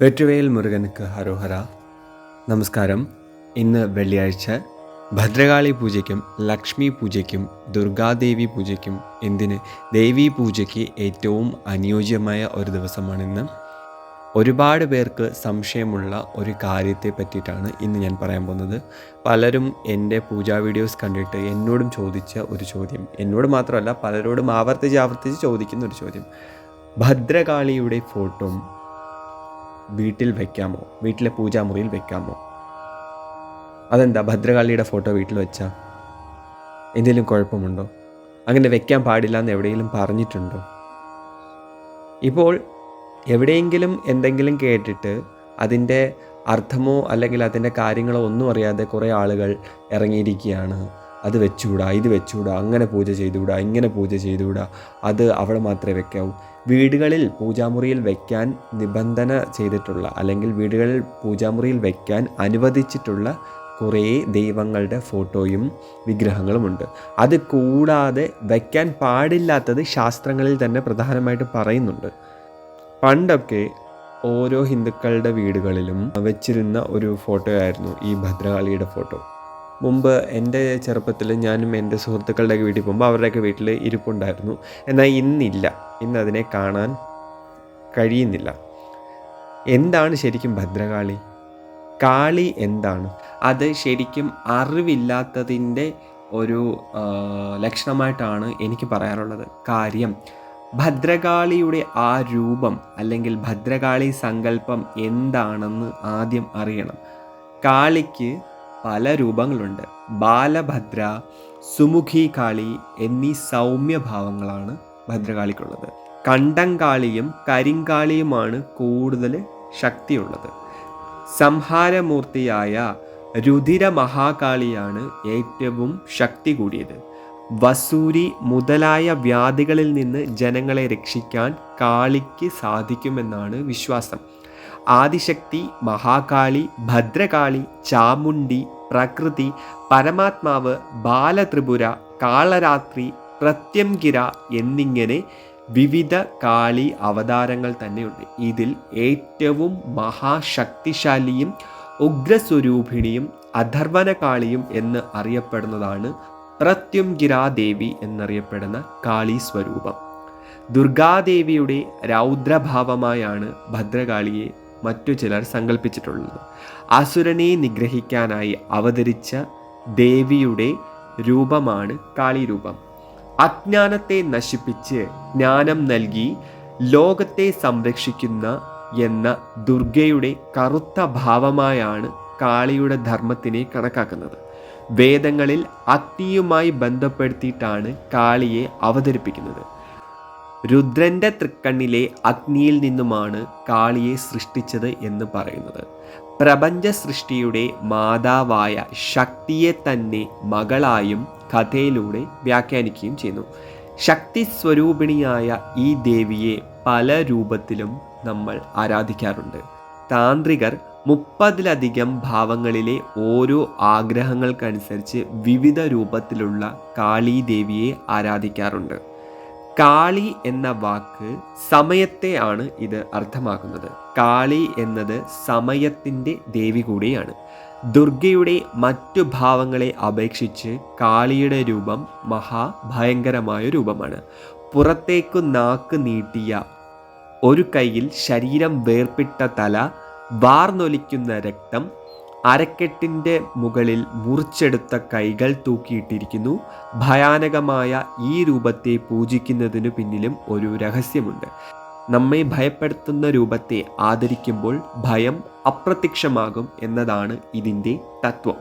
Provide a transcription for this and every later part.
വെറ്റുവേൽ മുരുകനുക്ക് ഹരോഹര. നമസ്കാരം. ഇന്ന് വെള്ളിയാഴ്ച ഭദ്രകാളി പൂജയ്ക്കും ലക്ഷ്മി പൂജയ്ക്കും ദുർഗാദേവി പൂജയ്ക്കും എന്തിന് ദേവി പൂജയ്ക്ക് ഏറ്റവും അനുയോജ്യമായ ഒരു ദിവസമാണിന്ന് ഒരുപാട് പേർക്ക് സംശയമുള്ള ഒരു കാര്യത്തെ പറ്റിയിട്ടാണ് ഇന്ന് ഞാൻ പറയാൻ പോകുന്നത്. പലരും എന്റെ പൂജാ വീഡിയോസ് കണ്ടിട്ട് എന്നോടും ചോദിച്ച ഒരു ചോദ്യം. എന്നോട് മാത്രമല്ല പലരോടും ആവർത്തിച്ച് ആവർത്തിച്ച് ചോദിക്കുന്ന ഒരു ചോദ്യം. ഭദ്രകാളിയുടെ ഫോട്ടോ വീട്ടിൽ വയ്ക്കാമോ വീട്ടിലെ പൂജാമുറിയിൽ വെക്കാമോ? അതെന്താ? ഭദ്രകാളിയുടെ ഫോട്ടോ വീട്ടിൽ വെച്ചാൽ എന്തെങ്കിലും കുഴപ്പമുണ്ടോ? അങ്ങനെ വെക്കാൻ പാടില്ല എന്ന് എവിടെയെങ്കിലും പറഞ്ഞിട്ടുണ്ടോ? ഇപ്പോൾ എവിടെയെങ്കിലും എന്തെങ്കിലും കേട്ടിട്ട് അതിന്റെ അർത്ഥമോ അല്ലെങ്കിൽ അതിന്റെ കാര്യങ്ങളോ ഒന്നും അറിയാതെ കുറേ ആളുകൾ ഇറങ്ങിയിരിക്കുകയാണ്. അത് വെച്ചുകൂടാ ഇത് വെച്ചുകൂടാ അങ്ങനെ പൂജ ചെയ്തുകൂടാ ഇങ്ങനെ പൂജ ചെയ്തുകൂടാ അത് അവിടെ മാത്രമേ വെക്കാവൂ. വീടുകളിൽ പൂജാമുറിയിൽ വയ്ക്കാൻ നിബന്ധന ചെയ്തിട്ടുള്ള അല്ലെങ്കിൽ വീടുകളിൽ പൂജാമുറിയിൽ വയ്ക്കാൻ അനുവദിച്ചിട്ടുള്ള കുറേ ദൈവങ്ങളുടെ ഫോട്ടോയും വിഗ്രഹങ്ങളുമുണ്ട് അത് കൂടാതെ വയ്ക്കാൻ പാടില്ലാത്തത് ശാസ്ത്രങ്ങളിൽ തന്നെ പ്രധാനമായിട്ട് പറയുന്നുണ്ട്. പണ്ടൊക്കെ ഓരോ ഹിന്ദുക്കളുടെ വീടുകളിലും വെച്ചിരുന്ന ഒരു ഫോട്ടോ ആയിരുന്നു ഈ ഭദ്രകാളിയുടെ ഫോട്ടോ. മുമ്പ് എന്റെ ചെറുപ്പത്തിൽ ഞാനും എന്റെ സുഹൃത്തുക്കളുടെയൊക്കെ വീട്ടിൽ പോകുമ്പോൾ അവരുടെയൊക്കെ വീട്ടിൽ ഇരിപ്പുണ്ടായിരുന്നു. എന്നാൽ ഇന്നില്ല. ഇന്ന് അതിനെ കാണാൻ കഴിയുന്നില്ല. എന്താണ് ശരിക്കും ഭദ്രകാളി? കാളി എന്താണ്? അത് ശരിക്കും അറിവില്ലാത്തതിന്റെ ഒരു ലക്ഷണമായിട്ടാണ് എനിക്ക് പറയാനുള്ളത്. കാര്യം ഭദ്രകാളിയുടെ ആ രൂപം അല്ലെങ്കിൽ ഭദ്രകാളി സങ്കല്പം എന്താണെന്ന് ആദ്യം അറിയണം. കാളിക്ക് പല രൂപങ്ങളുണ്ട്. ബാലഭദ്ര സുമുഖി കാളി എന്നീ സൗമ്യഭാവങ്ങളാണ് ഭദ്രകാളിക്കുള്ളത്. കണ്ടങ്കാളിയും കരിങ്കാളിയുമാണ് കൂടുതൽ ശക്തിയുള്ളത്. സംഹാരമൂർത്തിയായ രുധിര മഹാകാളിയാണ് ഏറ്റവും ശക്തി കൂടിയത്. വസൂരി മുതലായ വ്യാധികളിൽ നിന്ന് ജനങ്ങളെ രക്ഷിക്കാൻ കാളിക്ക് സാധിക്കുമെന്നാണ് വിശ്വാസം. ആദിശക്തി മഹാകാളി ഭദ്രകാളി ചാമുണ്ടി പ്രകൃതി പരമാത്മാവ് ബാലത്രിപുര കാളരാത്രി പ്രത്യംകിര എന്നിങ്ങനെ വിവിധ കാളി അവതാരങ്ങൾ തന്നെയുണ്ട്. ഇതിൽ ഏറ്റവും മഹാശക്തിശാലിയും ഉഗ്രസ്വരൂപിണിയും അധർവന കാളിയും എന്ന് അറിയപ്പെടുന്നതാണ് പ്രത്യുംഗിരാദേവി എന്നറിയപ്പെടുന്ന കാളി സ്വരൂപം ദുർഗാദേവിയുടെ രൗദ്രഭാവമായാണ് ഭദ്രകാളിയെ മറ്റു ചിലർ സങ്കല്പിച്ചിട്ടുള്ളത് അസുരനെ നിഗ്രഹിക്കാനായി അവതരിച്ച ദേവിയുടെ രൂപമാണ് കാളി രൂപം അജ്ഞാനത്തെ നശിപ്പിച്ച് ജ്ഞാനം നൽകി ലോകത്തെ സംരക്ഷിക്കുന്ന എന്ന ദുർഗയുടെ കറുത്ത ഭാവമായാണ് കാളിയുടെ ധർമ്മത്തിനെ കണക്കാക്കുന്നത്. വേദങ്ങളിൽ അഗ്നിയുമായി ബന്ധപ്പെടുത്തിയിട്ടാണ് കാളിയെ അവതരിപ്പിക്കുന്നത്. രുദ്രന്റെ തൃക്കണ്ണിലെ അഗ്നിയിൽ നിന്നുമാണ് കാളിയെ സൃഷ്ടിച്ചത് എന്ന് പറയുന്നത്. പ്രപഞ്ച സൃഷ്ടിയുടെ മാതാവായ ശക്തിയെ തന്നെ മകളായും കഥയിലൂടെ വ്യാഖ്യാനിക്കുകയും ചെയ്യുന്നു. ശക്തി സ്വരൂപിണിയായ ഈ ദേവിയെ പല രൂപത്തിലും നമ്മൾ ആരാധിക്കാറുണ്ട്. താന്ത്രികർ മുപ്പതിലധികം ഭാവങ്ങളിലെ ഓരോ ആഗ്രഹങ്ങൾക്കനുസരിച്ച് വിവിധ രൂപത്തിലുള്ള കാളീദേവിയെ ആരാധിക്കാറുണ്ട്. കാളി എന്ന വാക്ക് സമയത്തെയാണ് ഇത് അർത്ഥമാക്കുന്നത്. കാളി എന്നത് സമയത്തിന്റെ ദേവി കൂടിയാണ്. ദുർഗയുടെ മറ്റു ഭാവങ്ങളെ അപേക്ഷിച്ച് കാളിയുടെ രൂപം മഹാഭയങ്കരമായ രൂപമാണ്. പുറത്തേക്കു നാക്ക് നീട്ടിയ ഒരു കയ്യിൽ ശരീരം വേർപിട്ട തല വാർന്നൊലിക്കുന്ന രക്തം അരക്കെട്ടിന്റെ മുകളിൽ മുറിച്ചെടുത്ത കൈകൾ തൂക്കിയിട്ടിരിക്കുന്നു. ഭയാനകമായ ഈ രൂപത്തെ പൂജിക്കുന്നതിനു പിന്നിലും ഒരു രഹസ്യമുണ്ട്. നമ്മെ ഭയപ്പെടുത്തുന്ന രൂപത്തെ ആദരിക്കുമ്പോൾ ഭയം അപ്രത്യക്ഷമാകും എന്നതാണ് ഇതിന്റെ തത്വം.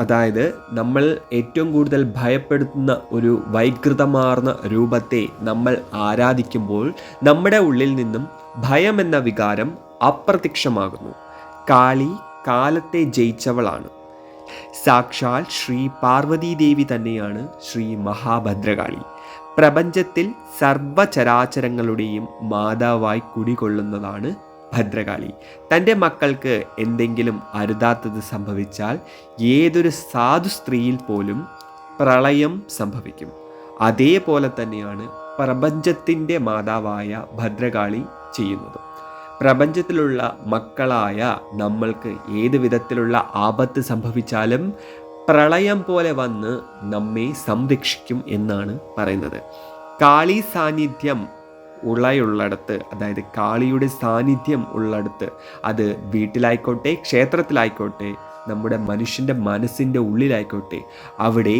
അതായത് നമ്മൾ ഏറ്റവും കൂടുതൽ ഭയപ്പെടുത്തുന്ന ഒരു വൈകൃതമാർന്ന രൂപത്തെ നമ്മൾ ആരാധിക്കുമ്പോൾ നമ്മുടെ ഉള്ളിൽ നിന്നും ഭയം എന്ന വികാരം അപ്രത്യക്ഷമാകുന്നു. കാളി കാലത്തെ ജയിച്ചവളാണ്. സാക്ഷാൽ ശ്രീ പാർവതീദേവി തന്നെയാണ് ശ്രീ മഹാഭദ്രകാളി. പ്രപഞ്ചത്തിൽ സർവചരാചരങ്ങളുടെയും മാതാവായി കുടികൊള്ളുന്നതാണ് ഭദ്രകാളി. തന്റെ മക്കൾക്ക് എന്തെങ്കിലും അരുതാത്തത് സംഭവിച്ചാൽ ഏതൊരു സാധു സ്ത്രീയിൽ പോലും പ്രളയം സംഭവിക്കും. അതേപോലെ തന്നെയാണ് പ്രപഞ്ചത്തിന്റെ മാതാവായ ഭദ്രകാളി ചെയ്യുന്നത്. പ്രപഞ്ചത്തിലുള്ള മക്കളായ നമ്മൾക്ക് ഏത് വിധത്തിലുള്ള ആപത്ത് സംഭവിച്ചാലും പ്രളയം പോലെ വന്ന് നമ്മെ സംരക്ഷിക്കും എന്നാണ് പറയുന്നത്. കാളി സാന്നിധ്യം ഉളയുള്ളിടത്ത് അതായത് കാളിയുടെ സാന്നിധ്യം ഉള്ളിടത്ത് അത് വീട്ടിലായിക്കോട്ടെ ക്ഷേത്രത്തിലായിക്കോട്ടെ നമ്മുടെ മനുഷ്യന്റെ മനസ്സിന്റെ ഉള്ളിലായിക്കോട്ടെ അവിടെ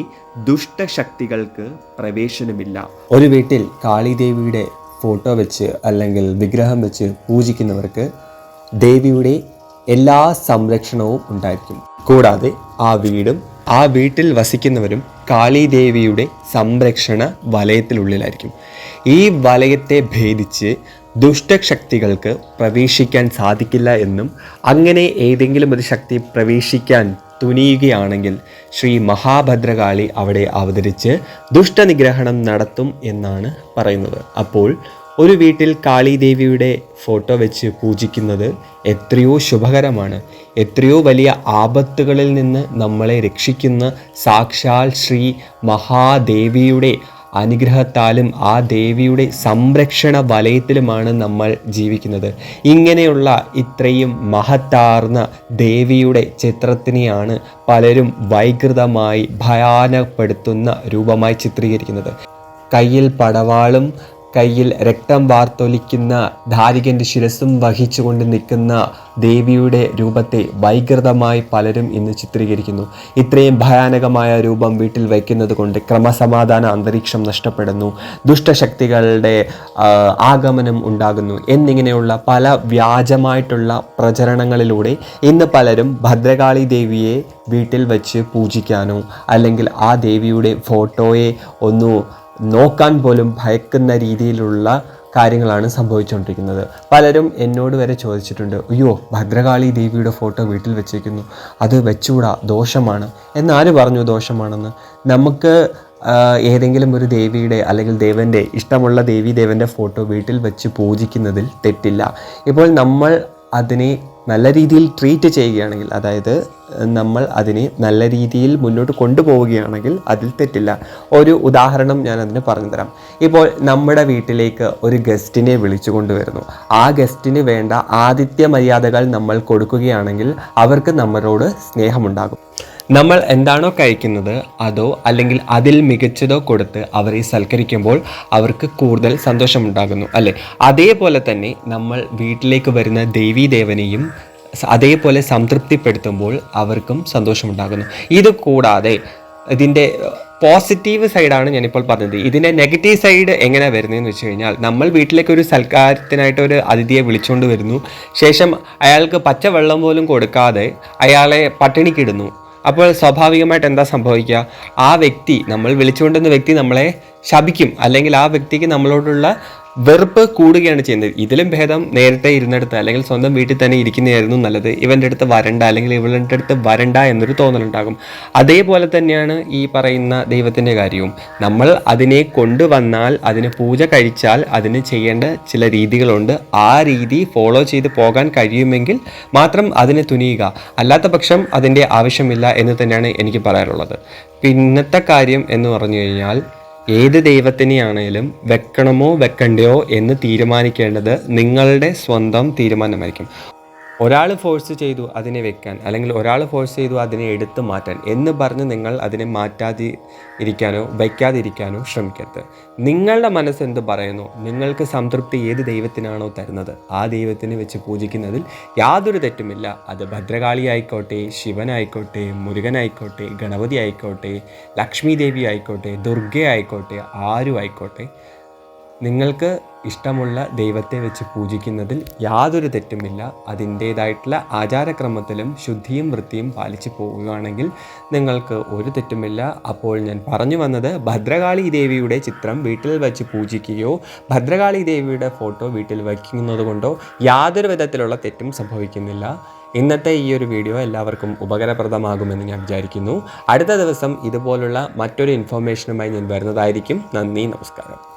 ദുഷ്ടശക്തികൾക്ക് പ്രവേശനമില്ല. ഒരു വീട്ടിൽ കാളിദേവിയുടെ ഫോട്ടോ വെച്ച് അല്ലെങ്കിൽ വിഗ്രഹം വെച്ച് പൂജിക്കുന്നവർക്ക് ദേവിയുടെ എല്ലാ സംരക്ഷണവും ഉണ്ടായിരിക്കും. കൂടാതെ ആ വീടും ആ വീട്ടിൽ വസിക്കുന്നവരും കാളിദേവിയുടെ സംരക്ഷണ വലയത്തിലുള്ളിലായിരിക്കും. ഈ വലയത്തെ ഭേദിച്ച് ദുഷ്ടശക്തികൾക്ക് പ്രവേശിക്കാൻ സാധിക്കില്ല എന്നും അങ്ങനെ ഏതെങ്കിലും ഒരു ശക്തി പ്രവേശിക്കാൻ തുനിയുകയാണെങ്കിൽ ശ്രീ മഹാഭദ്രകാളി അവിടെ അവതരിച്ച് ദുഷ്ടനിഗ്രഹണം നടത്തും എന്നാണ് പറയുന്നത്. അപ്പോൾ ഒരു വീട്ടിൽ കാളിദേവിയുടെ ഫോട്ടോ വെച്ച് പൂജിക്കുന്നത് എത്രയോ ശുഭകരമാണ്. എത്രയോ വലിയ ആപത്തുകളിൽ നിന്ന് നമ്മളെ രക്ഷിക്കുന്ന സാക്ഷാൽ ശ്രീ മഹാദേവിയുടെ അനുഗ്രഹത്താലും ആ ദേവിയുടെ സംരക്ഷണ വലയത്തിലുമാണ് നമ്മൾ ജീവിക്കുന്നത്. ഇങ്ങനെയുള്ള ഇത്രയും മഹത്താർന്ന ദേവിയുടെ ചിത്രത്തിനെയാണ് പലരും വൈകൃതമായി ഭയാനപ്പെടുത്തുന്ന രൂപമായി ചിത്രീകരിക്കുന്നത്. കയ്യിൽ പടവാളും കയ്യിൽ രക്തം വാർത്തൊലിക്കുന്ന ധാരികന്റെ ശിരസും വഹിച്ചുകൊണ്ട് നിൽക്കുന്ന ദേവിയുടെ രൂപത്തെ വൈകൃതമായി പലരും ഇന്ന് ചിത്രീകരിക്കുന്നു. ഇത്രയും ഭയാനകമായ രൂപം വീട്ടിൽ വയ്ക്കുന്നത് കൊണ്ട് ക്രമസമാധാന അന്തരീക്ഷം നഷ്ടപ്പെടുന്നു. ദുഷ്ടശക്തികളുടെ ആഗമനം ഉണ്ടാകുന്നു. എന്നിങ്ങനെയുള്ള പല വ്യാജമായിട്ടുള്ള പ്രചരണങ്ങളിലൂടെ ഇന്ന് പലരും ഭദ്രകാളി ദേവിയെ വീട്ടിൽ വച്ച് പൂജിക്കാനോ അല്ലെങ്കിൽ ആ ദേവിയുടെ ഫോട്ടോയെ ഒന്ന് നോക്കാൻ പോലും ഭയക്കുന്ന രീതിയിലുള്ള കാര്യങ്ങളാണ് സംഭവിച്ചുകൊണ്ടിരിക്കുന്നത്. പലരും എന്നോട് വരെ ചോദിച്ചിട്ടുണ്ട് അയ്യോ ഭദ്രകാളി ദേവിയുടെ ഫോട്ടോ വീട്ടിൽ വെച്ചിരിക്കുന്നു അത് വെച്ചുകൂടാ? ദോഷമാണ്. എന്നാര് പറഞ്ഞു ദോഷമാണെന്ന്? നമുക്ക് ഏതെങ്കിലും ഒരു ദേവിയുടെ അല്ലെങ്കിൽ ദേവന്റെ ഇഷ്ടമുള്ള ദേവി ദേവന്റെ ഫോട്ടോ വീട്ടിൽ വെച്ച് പൂജിക്കുന്നതിൽ തെറ്റില്ല. ഇപ്പോൾ നമ്മൾ അതിനെ നല്ല രീതിയിൽ ട്രീറ്റ് ചെയ്യുകയാണെങ്കിൽ അതായത് നമ്മൾ അതിനെ നല്ല രീതിയിൽ മുന്നോട്ട് കൊണ്ടുപോവുകയാണെങ്കിൽ അതിൽ തെറ്റില്ല. ഒരു ഉദാഹരണം ഞാൻ അതിന് പറഞ്ഞു തരാം ഇപ്പോൾ നമ്മുടെ വീട്ടിലേക്ക് ഒരു ഗസ്റ്റിനെ വിളിച്ചു കൊണ്ടുവരുന്നു. ആ ഗസ്റ്റിന് വേണ്ട ആതിഥ്യ മര്യാദകൾ നമ്മൾ കൊടുക്കുകയാണെങ്കിൽ അവർക്ക് നമ്മളോട് സ്നേഹമുണ്ടാകും. നമ്മൾ എന്താണോ കഴിക്കുന്നത് അതോ അല്ലെങ്കിൽ അതിൽ മികച്ചതോ കൊടുത്ത് അവരെ സൽക്കരിക്കുമ്പോൾ അവർക്ക് കൂടുതൽ സന്തോഷമുണ്ടാകുന്നു അല്ലേ? അതേപോലെ തന്നെ നമ്മൾ വീട്ടിലേക്ക് വരുന്ന ദേവീ ദേവനെയും സ- അതേപോലെ സംതൃപ്തിപ്പെടുത്തുമ്പോൾ അവർക്കും സന്തോഷമുണ്ടാകുന്നു. ഇത് കൂടാതെ ഇതിന്റെ പോസിറ്റീവ് സൈഡാണ് ഞാനിപ്പോൾ പറഞ്ഞത്. ഇതിന്റെ നെഗറ്റീവ് സൈഡ് എങ്ങനെ വരുന്നതെന്ന് വെച്ച് കഴിഞ്ഞാൽ നമ്മൾ വീട്ടിലേക്ക് ഒരു സൽക്കാരത്തിനായിട്ട് ഒരു അതിഥിയെ വിളിച്ചുകൊണ്ട് വരുന്നു. ശേഷം അയാൾക്ക് പച്ചവെള്ളം പോലും കൊടുക്കാതെ അയാളെ പട്ടിണിക്കിടുന്നു. അപ്പോൾ സ്വാഭാവികമായിട്ട് എന്താ സംഭവിക്കുക? ആ വ്യക്തി നമ്മൾ വിളിച്ചുകൊണ്ടുവന്ന വ്യക്തി നമ്മളെ ശപിക്കും. അല്ലെങ്കിൽ ആ വ്യക്തിക്ക് നമ്മളോടുള്ള വെറുപ്പ് കൂടുകയാണ് ചെയ്യുന്നത്. ഇതിലും ഭേദം നേരത്തെ ഇരുന്നിടത്ത് അല്ലെങ്കിൽ സ്വന്തം വീട്ടിൽ തന്നെ ഇരിക്കുന്നതായിരുന്നു നല്ലത്. ഇവന്റെ അടുത്ത് വരണ്ട അല്ലെങ്കിൽ ഇവളുടെ അടുത്ത് വരണ്ട എന്നൊരു തോന്നലുണ്ടാകും. അതേപോലെ തന്നെയാണ് ഈ പറയുന്ന ദൈവത്തിന്റെ കാര്യവും. നമ്മൾ അതിനെ കൊണ്ടുവന്നാൽ അതിന് പൂജ കഴിച്ചാൽ അതിന് ചെയ്യേണ്ട ചില രീതികളുണ്ട്. ആ രീതി ഫോളോ ചെയ്ത് പോകാൻ കഴിയുമെങ്കിൽ മാത്രം അതിനെ തുനിയുക. അല്ലാത്ത പക്ഷം അതിന്റെ ആവശ്യമില്ല എന്ന് തന്നെയാണ് എനിക്ക് പറയാനുള്ളത് പിന്നത്തെ കാര്യം എന്ന് പറഞ്ഞു കഴിഞ്ഞാൽ ഏത് ദൈവത്തിനെയാണേലും വെക്കണമോ വെക്കണ്ടയോ എന്ന് തീരുമാനിക്കേണ്ടത് നിങ്ങളുടെ സ്വന്തം തീരുമാനമായിരിക്കും. ഒരാൾ ഫോഴ്സ് ചെയ്തു അതിനെ വെക്കാൻ അല്ലെങ്കിൽ ഒരാൾ ഫോഴ്സ് ചെയ്തു അതിനെ എടുത്തു മാറ്റാൻ എന്ന് പറഞ്ഞ് നിങ്ങൾ അതിനെ മാറ്റാതി ഇരിക്കാനോ വയ്ക്കാതിരിക്കാനോ ശ്രമിക്കരുത്. നിങ്ങളുടെ മനസ്സ് എന്ത് പറയുന്നു? നിങ്ങൾക്ക് സംതൃപ്തി ഏത് ദൈവത്തിനാണോ തരുന്നത്. ആ ദൈവത്തിനെ വെച്ച് പൂജിക്കുന്നതിൽ യാതൊരു തെറ്റുമില്ല. അത് ഭദ്രകാളി ആയിക്കോട്ടെ ശിവനായിക്കോട്ടെ മുരുകനായിക്കോട്ടെ ഗണപതി ആയിക്കോട്ടെ ലക്ഷ്മി ദേവി ആയിക്കോട്ടെ ദുർഗ ആയിക്കോട്ടെ ആരും ആയിക്കോട്ടെ നിങ്ങൾക്ക് ഇഷ്ടമുള്ള ദൈവത്തെ വെച്ച് പൂജിക്കുന്നതിൽ യാതൊരു തെറ്റുമില്ല. അതിന്റേതായിട്ടുള്ള ആചാരക്രമത്തിലും ശുദ്ധിയും വൃത്തിയും പാലിച്ചു പോവുകയാണെങ്കിൽ നിങ്ങൾക്ക് ഒരു തെറ്റുമില്ല. അപ്പോൾ ഞാൻ പറഞ്ഞു വന്നത് ഭദ്രകാളി ദേവിയുടെ ചിത്രം വീട്ടിൽ വെച്ച് പൂജിക്കുകയോ ഭദ്രകാളി ദേവിയുടെ ഫോട്ടോ വീട്ടിൽ വയ്ക്കുന്നത് കൊണ്ടോ യാതൊരു വിധത്തിലുള്ള തെറ്റും സംഭവിക്കുന്നില്ല. ഇന്നത്തെ ഈ ഒരു വീഡിയോ എല്ലാവർക്കും ഉപകാരപ്രദമാകുമെന്ന് ഞാൻ വിചാരിക്കുന്നു. അടുത്ത ദിവസം ഇതുപോലുള്ള മറ്റൊരു ഇൻഫോർമേഷനുമായി ഞാൻ വരുന്നതായിരിക്കും. നന്ദി നമസ്കാരം.